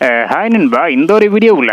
and hi நண்பா இந்த ஒரு வீடியோவில்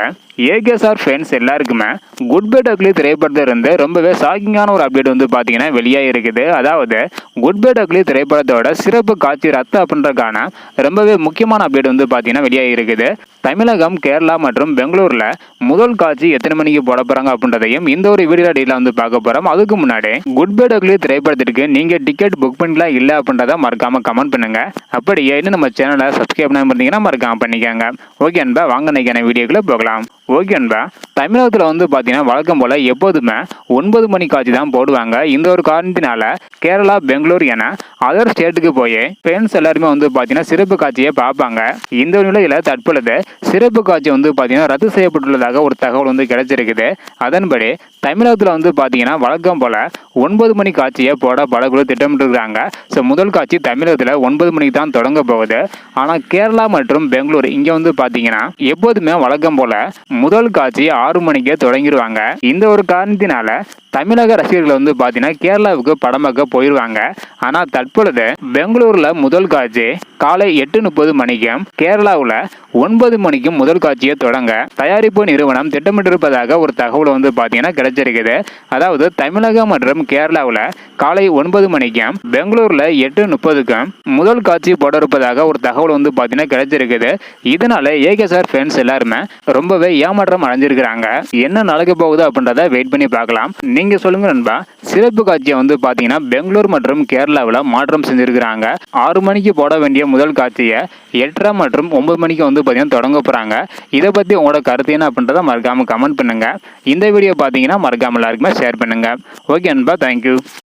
ஏகேஎஸ்ஆர் ஃபேன்ஸ் எல்லாருக்குமே குட் பை டக்லி திரைப்படத்தில் இருந்து ரொம்பவே ஷாக்கிங்கான ஒரு அப்டேட் வந்து பார்த்தீங்கன்னா வெளியாக இருக்குது. அதாவது குட் பை டக்லி திரைப்படத்தோட சிறப்பு காட்சி ரத்து அப்படின்றக்கான ரொம்பவே முக்கியமான அப்டேட் வந்து பார்த்தீங்கன்னா வெளியாக இருக்குது. தமிழகம் கேரளா மற்றும் பெங்களூரில் முதல் காட்சி எத்தனை மணிக்கு போட போகிறாங்க அப்படின்றதையும் இந்த ஒரு வீடியோ டீல வந்து பார்க்க போகிறோம் அதுக்கு முன்னாடி குட் பை டக்லி திரைப்படத்திற்கு நீங்கள் டிக்கெட் புக் பண்ணலாம் இல்லை அப்படின்றத மறக்காமல் கமெண்ட் பண்ணுங்கள் அப்படியே இன்னும் நம்ம சேனலை சப்ஸ்கிரைப் பண்ணாம இருந்தீங்கன்னா மறக்காமல் பண்ணிக்கோங்க. ஓகே அன்பா வாங்க நினைக்கிற வீடியோக்குள்ள போகலாம். ஓகே அன்பா. தமிழகத்தில் வந்து பார்த்தீங்கன்னா வழக்கம் போல் எப்போதுமே ஒன்பது மணி காட்சி தான் போடுவாங்க. இந்த ஒரு காரணத்தினால கேரளா பெங்களூர் என அதர் ஸ்டேட்டுக்கு போய் ஃப்ரெண்ட்ஸ் எல்லாருமே வந்து பார்த்தீங்கன்னா சிறப்பு காட்சியை பார்ப்பாங்க. இந்த ஒரு நிலையில் தற்பொழுது சிறப்பு காட்சி வந்து பார்த்தீங்கன்னா ரத்து செய்யப்பட்டுள்ளதாக ஒரு தகவல் வந்து கிடைச்சிருக்குது. அதன்படி தமிழகத்தில் வந்து பார்த்தீங்கன்னா வழக்கம் போல் ஒன்பது மணி காட்சியை போட படகுழு திட்டமிட்டுருக்காங்க. ஸோ முதல் காட்சி தமிழகத்தில் ஒன்பது மணிக்கு தான் தொடங்க போகுது. ஆனால் கேரளா மற்றும் பெங்களூர் இங்கே வந்து பார்த்தீங்கன்னா எப்போதுமே வழக்கம் போல் முதல் காட்சி ஆறு மணிக்கே தொடங்கிடுவாங்க. இந்த ஒரு காரணத்தினால தமிழக ரசிகர்கள் வந்து பார்த்தீங்கன்னா கேரளாவுக்கு படம் பார்க்க போயிடுவாங்க ஆனால் தற்பொழுது பெங்களூரில் முதல் காட்சி காலை எட்டு முப்பது மணிக்கும் கேரளாவில் ஒன்பது மணிக்கும் முதல் காட்சியை தொடங்க தயாரிப்பு நிறுவனம் திட்டமிட்டிருப்பதாக ஒரு தகவல் வந்து பார்த்தீங்கன்னா கிடைச்சிருக்குது. அதாவது தமிழகம் மற்றும் கேரளாவில் காலை ஒன்பது மணிக்கும் பெங்களூரில் எட்டு முப்பதுக்கும் முதல் காட்சி போட இருப்பதாக ஒரு தகவல் வந்து பார்த்தீங்கன்னா கிடைச்சிருக்குது. இதனால ஏகேசார் ஃபேன்ஸ் எல்லாருமே ரொம்பவே ஏமாற்றம் அடைஞ்சிருக்கிறாங்க. என்ன நடக்க போகுது அப்படின்றத வெயிட் பண்ணி பார்க்கலாம். நீங்கள் சொல்லுங்கள் நண்பா. சிறப்பு காட்சியை வந்து பார்த்தீங்கன்னா பெங்களூர் மற்றும் கேரளாவில் மாற்றம் செஞ்சுருக்கிறாங்க. ஆறு மணிக்கு போட வேண்டிய முதல் காட்சியை எட்டரை மற்றும் ஒன்பது மணிக்கு வந்து பார்த்தீங்கன்னா தொடங்க போகிறாங்க இதை பற்றி உங்களோட கருத்து என்ன அப்படின்றத மறக்காமல் கமெண்ட் பண்ணுங்க. இந்த வீடியோ பார்த்தீங்கன்னா மறக்காமல் எல்லாருக்குமே ஷேர் பண்ணுங்க. ஓகே நண்பா தேங்க்யூ